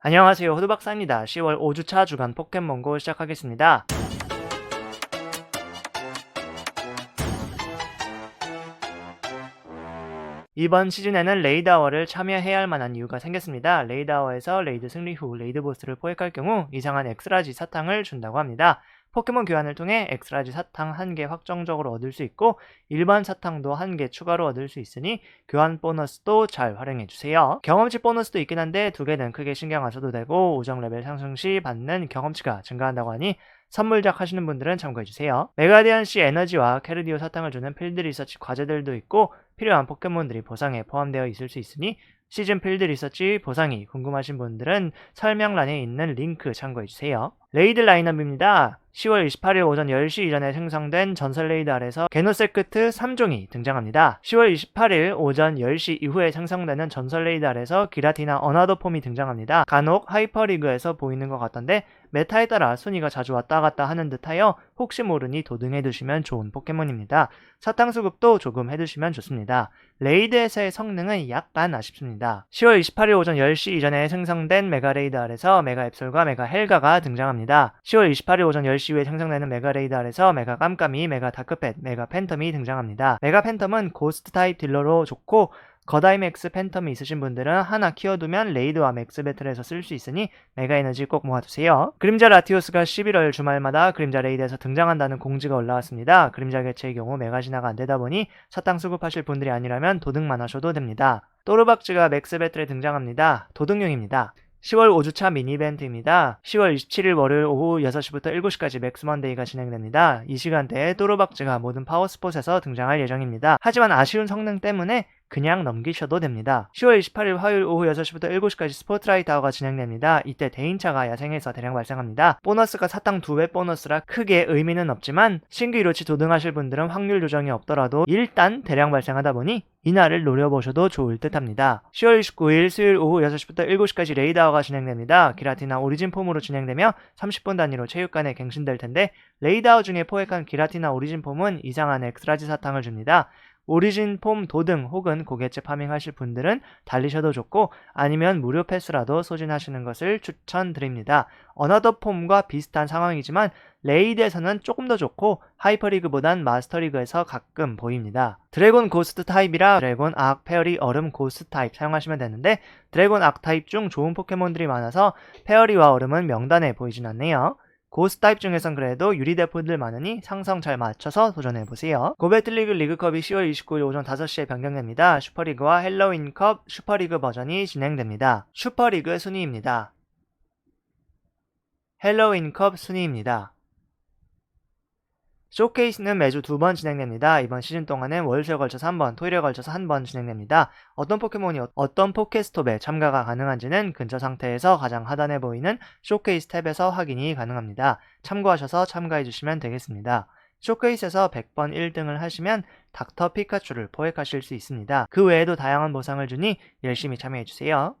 안녕하세요 호두박사입니다. 10월 5주차 주간 포켓몬고 시작하겠습니다. 이번 시즌에는 레이드아워를 참여해야 할 만한 이유가 생겼습니다. 레이드아워에서 레이드 승리 후 레이드 보스를 포획할 경우 이상한 엑스라지 사탕을 준다고 합니다. 포켓몬 교환을 통해 엑스라지 사탕 1개 확정적으로 얻을 수 있고 일반 사탕도 1개 추가로 얻을 수 있으니 교환 보너스도 잘 활용해주세요. 경험치 보너스도 있긴 한데 두 개는 크게 신경 안 써도 되고 우정 레벨 상승 시 받는 경험치가 증가한다고 하니 선물작 하시는 분들은 참고해주세요. 메가디언시 에너지와 캐르디오 사탕을 주는 필드 리서치 과제들도 있고 필요한 포켓몬들이 보상에 포함되어 있을 수 있으니 시즌 필드 리서치 보상이 궁금하신 분들은 설명란에 있는 링크 참고해주세요. 레이드 라인업입니다. 10월 28일 오전 10시 이전에 생성된 전설 레이드 아래서 게노세크트 3종이 등장합니다. 10월 28일 오전 10시 이후에 생성되는 전설 레이드 아래서 기라티나 어나더 폼이 등장합니다. 간혹 하이퍼리그에서 보이는 것 같던데 메타에 따라 순위가 자주 왔다 갔다 하는 듯하여 혹시 모르니 도등해두시면 좋은 포켓몬입니다. 사탕 수급도 조금 해두시면 좋습니다. 레이드에서의 성능은 약간 아쉽습니다. 10월 28일 오전 10시 이전에 생성된 메가레이드 아래서 메가 앱솔과 메가 헬가가 등장합니다. 10월 28일 오전 10시 이후에 생성되는 메가레이드 아래서 메가 깜깜이, 메가 다크펫, 메가 팬텀이 등장합니다. 메가 팬텀은 고스트 타입 딜러로 좋고 거다이맥스 팬텀이 있으신 분들은 하나 키워두면 레이드와 맥스 배틀에서 쓸 수 있으니 메가 에너지 꼭 모아두세요. 그림자 라티오스가 11월 주말마다 그림자 레이드에서 등장한다는 공지가 올라왔습니다. 그림자 개체의 경우 메가 진화가 안 되다 보니 사탕 수급하실 분들이 아니라면 도둑만 하셔도 됩니다. 또르박즈가 맥스 배틀에 등장합니다. 도둑용입니다. 10월 5주차 미니 이벤트입니다. 10월 27일 월요일 오후 6시부터 7시까지 맥스먼데이가 진행됩니다. 이 시간대에 또르박즈가 모든 파워스폿에서 등장할 예정입니다. 하지만 아쉬운 성능 때문에 그냥 넘기셔도 됩니다. 10월 28일 화요일 오후 6시부터 7시까지 스포트라이트 아워가 진행됩니다. 이때 대인차가 야생에서 대량 발생합니다. 보너스가 사탕 2배 보너스라 크게 의미는 없지만 신규 이로치 도등하실 분들은 확률 조정이 없더라도 일단 대량 발생하다 보니 이날을 노려보셔도 좋을 듯 합니다. 10월 29일 수요일 오후 6시부터 7시까지 레이드 아워가 진행됩니다. 기라티나 오리진 폼으로 진행되며 30분 단위로 체육관에 갱신될 텐데 레이드 아워 중에 포획한 기라티나 오리진 폼은 이상한 엑스라지 사탕을 줍니다. 오리진 폼 도등 혹은 고개째 파밍하실 분들은 달리셔도 좋고 아니면 무료 패스라도 소진하시는 것을 추천드립니다. 어나더 폼과 비슷한 상황이지만 레이드에서는 조금 더 좋고 하이퍼리그보단 마스터리그에서 가끔 보입니다. 드래곤 고스트 타입이라 드래곤 악, 페어리, 얼음, 고스트 타입 사용하시면 되는데 드래곤 악 타입 중 좋은 포켓몬들이 많아서 페어리와 얼음은 명단에 보이진 않네요. 고스 타입 중에선 그래도 유리 대포들 많으니 상성 잘 맞춰서 도전해보세요. 고배틀리그 리그컵이 10월 29일 오전 5시에 변경됩니다. 슈퍼리그와 헬로윈컵 슈퍼리그 버전이 진행됩니다. 슈퍼리그 순위입니다. 헬로윈컵 순위입니다. 쇼케이스는 매주 두 번 진행됩니다. 이번 시즌 동안은 월수에 걸쳐서 한 번, 토일에 걸쳐서 한 번 진행됩니다. 어떤 포켓몬이 어떤 포켓스톱에 참가가 가능한지는 근처 상태에서 가장 하단에 보이는 쇼케이스 탭에서 확인이 가능합니다. 참고하셔서 참가해 주시면 되겠습니다. 쇼케이스에서 100번 1등을 하시면 닥터 피카츄를 포획하실 수 있습니다. 그 외에도 다양한 보상을 주니 열심히 참여해주세요.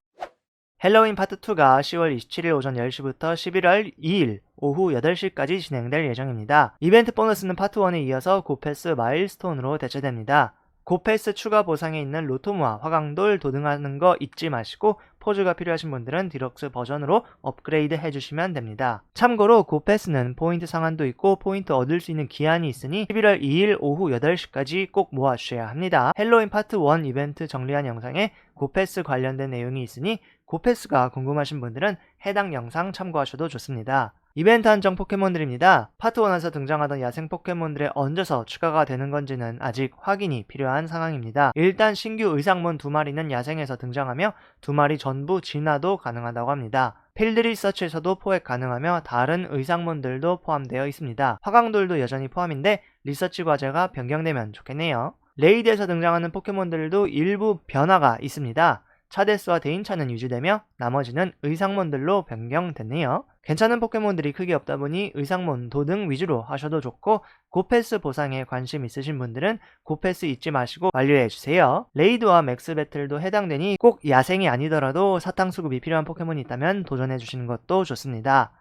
헬로윈 파트 2가 10월 27일 오전 10시부터 11월 2일 오후 8시까지 진행될 예정입니다. 이벤트 보너스는 파트 1에 이어서 고패스 마일스톤으로 대체됩니다. 고패스 추가 보상에 있는 로토무와 화강돌 도등하는 거 잊지 마시고 포즈가 필요하신 분들은 디럭스 버전으로 업그레이드 해주시면 됩니다. 참고로 고패스는 포인트 상한도 있고 포인트 얻을 수 있는 기한이 있으니 11월 2일 오후 8시까지 꼭 모아주셔야 합니다. 헬로윈 파트 1 이벤트 정리한 영상에 고패스 관련된 내용이 있으니 고패스가 궁금하신 분들은 해당 영상 참고하셔도 좋습니다. 이벤트 한정 포켓몬들입니다. 파트 1에서 등장하던 야생 포켓몬들에 얹어서 추가가 되는 건지는 아직 확인이 필요한 상황입니다. 일단 신규 의상몬 두 마리는 야생에서 등장하며 두 마리 전부 진화도 가능하다고 합니다. 필드 리서치에서도 포획 가능하며 다른 의상몬들도 포함되어 있습니다. 화강돌도 여전히 포함인데 리서치 과제가 변경되면 좋겠네요. 레이드에서 등장하는 포켓몬들도 일부 변화가 있습니다. 차데스와 대인차는 유지되며 나머지는 의상몬들로 변경됐네요. 괜찮은 포켓몬들이 크게 없다 보니 의상몬, 도등 위주로 하셔도 좋고 고패스 보상에 관심 있으신 분들은 고패스 잊지 마시고 완료해주세요. 레이드와 맥스 배틀도 해당되니 꼭 야생이 아니더라도 사탕 수급이 필요한 포켓몬이 있다면 도전해주시는 것도 좋습니다.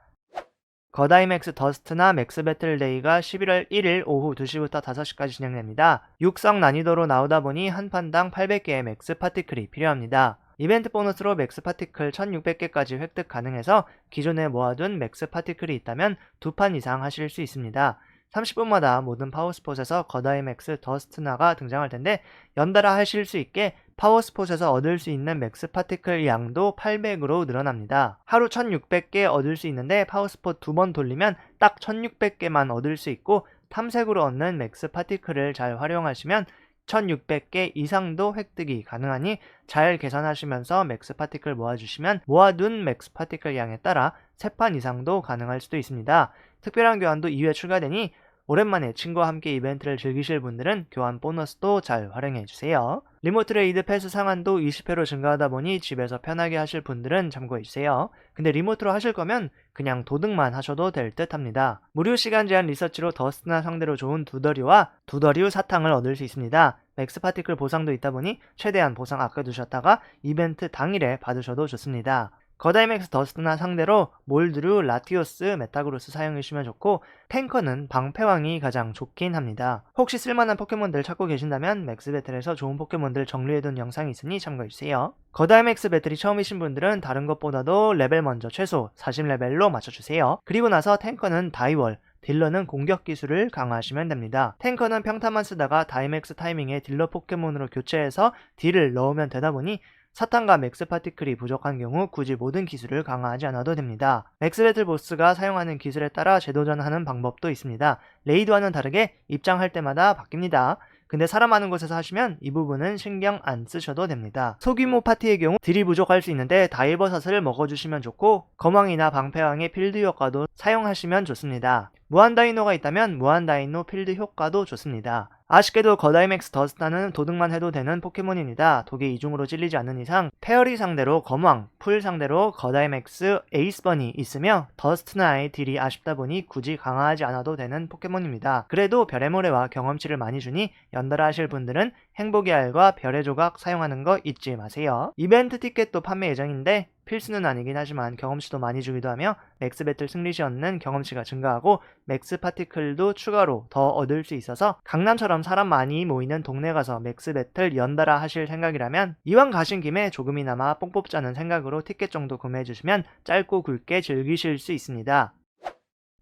거다이맥스 더스트나 맥스 배틀데이가 11월 1일 오후 2시부터 5시까지 진행됩니다. 육성 난이도로 나오다 보니 한 판당 800개의 맥스 파티클이 필요합니다. 이벤트 보너스로 맥스 파티클 1600개까지 획득 가능해서 기존에 모아둔 맥스 파티클이 있다면 두 판 이상 하실 수 있습니다. 30분마다 모든 파워스폿에서 거다이 맥스 더스트나가 등장할 텐데 연달아 하실 수 있게 파워스폿에서 얻을 수 있는 맥스 파티클 양도 800으로 늘어납니다. 하루 1600개 얻을 수 있는데 파워스폿 두 번 돌리면 딱 1600개만 얻을 수 있고 탐색으로 얻는 맥스 파티클을 잘 활용하시면 1600개 이상도 획득이 가능하니 잘 계산하시면서 맥스 파티클 모아주시면 모아둔 맥스 파티클 양에 따라 3판 이상도 가능할 수도 있습니다. 특별한 교환도 2회 추가되니 오랜만에 친구와 함께 이벤트를 즐기실 분들은 교환 보너스도 잘 활용해 주세요. 리모트 레이드 패스 상한도 20회로 증가하다 보니 집에서 편하게 하실 분들은 참고해 주세요. 근데 리모트로 하실 거면 그냥 도둑만 하셔도 될 듯 합니다. 무료 시간 제한 리서치로 더스트나 상대로 좋은 두더리와 두더리우 사탕을 얻을 수 있습니다. 맥스 파티클 보상도 있다 보니 최대한 보상 아껴두셨다가 이벤트 당일에 받으셔도 좋습니다. 거다이맥스 더스트나 상대로 몰드루, 라티오스, 메타그로스 사용해주시면 좋고 탱커는 방패왕이 가장 좋긴 합니다. 혹시 쓸만한 포켓몬들 찾고 계신다면 맥스 배틀에서 좋은 포켓몬들 정리해둔 영상이 있으니 참고해주세요. 거다이맥스 배틀이 처음이신 분들은 다른 것보다도 레벨 먼저 최소 40레벨로 맞춰주세요. 그리고 나서 탱커는 다이월, 딜러는 공격 기술을 강화하시면 됩니다. 탱커는 평타만 쓰다가 다이맥스 타이밍에 딜러 포켓몬으로 교체해서 딜을 넣으면 되다 보니 사탄과 맥스 파티클이 부족한 경우 굳이 모든 기술을 강화하지 않아도 됩니다. 맥스 배틀 보스가 사용하는 기술에 따라 재도전하는 방법도 있습니다. 레이드와는 다르게 입장할 때마다 바뀝니다. 근데 사람 많은 곳에서 하시면 이 부분은 신경 안 쓰셔도 됩니다. 소규모 파티의 경우 딜이 부족할 수 있는데 다이버섯을 먹어주시면 좋고 검왕이나 방패왕의 필드 효과도 사용하시면 좋습니다. 무한 다이노가 있다면 무한 다이노 필드 효과도 좋습니다. 아쉽게도 거다이맥스 더스타는 도둑만 해도 되는 포켓몬입니다. 독이 이중으로 찔리지 않는 이상 페어리 상대로 검왕, 풀 상대로 거다이맥스 에이스번이 있으며 더스트나의 딜이 아쉽다 보니 굳이 강화하지 않아도 되는 포켓몬입니다. 그래도 별의 모래와 경험치를 많이 주니 연달아 하실 분들은 행복의 알과 별의 조각 사용하는 거 잊지 마세요. 이벤트 티켓도 판매 예정인데 필수는 아니긴 하지만 경험치도 많이 주기도 하며 맥스 배틀 승리 시 얻는 경험치가 증가하고 맥스 파티클도 추가로 더 얻을 수 있어서 강남처럼 사람 많이 모이는 동네 가서 맥스 배틀 연달아 하실 생각이라면 이왕 가신 김에 조금이나마 뽕 뽑자는 생각으로 티켓 정도 구매해 주시면 짧고 굵게 즐기실 수 있습니다.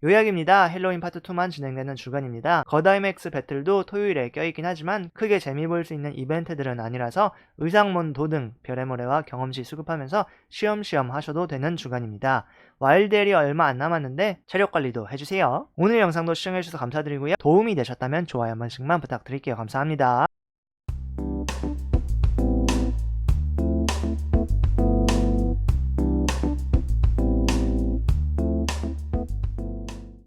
요약입니다. 헬로윈 파트 2만 진행되는 주간입니다. 거다이맥스 배틀도 토요일에 껴있긴 하지만 크게 재미 볼 수 있는 이벤트들은 아니라서 의상몬 도등, 별의 모래와 경험치 수급하면서 쉬엄쉬엄 하셔도 되는 주간입니다. 와일드엘이 얼마 안 남았는데 체력 관리도 해주세요. 오늘 영상도 시청해주셔서 감사드리고요. 도움이 되셨다면 좋아요 한 번씩만 부탁드릴게요. 감사합니다.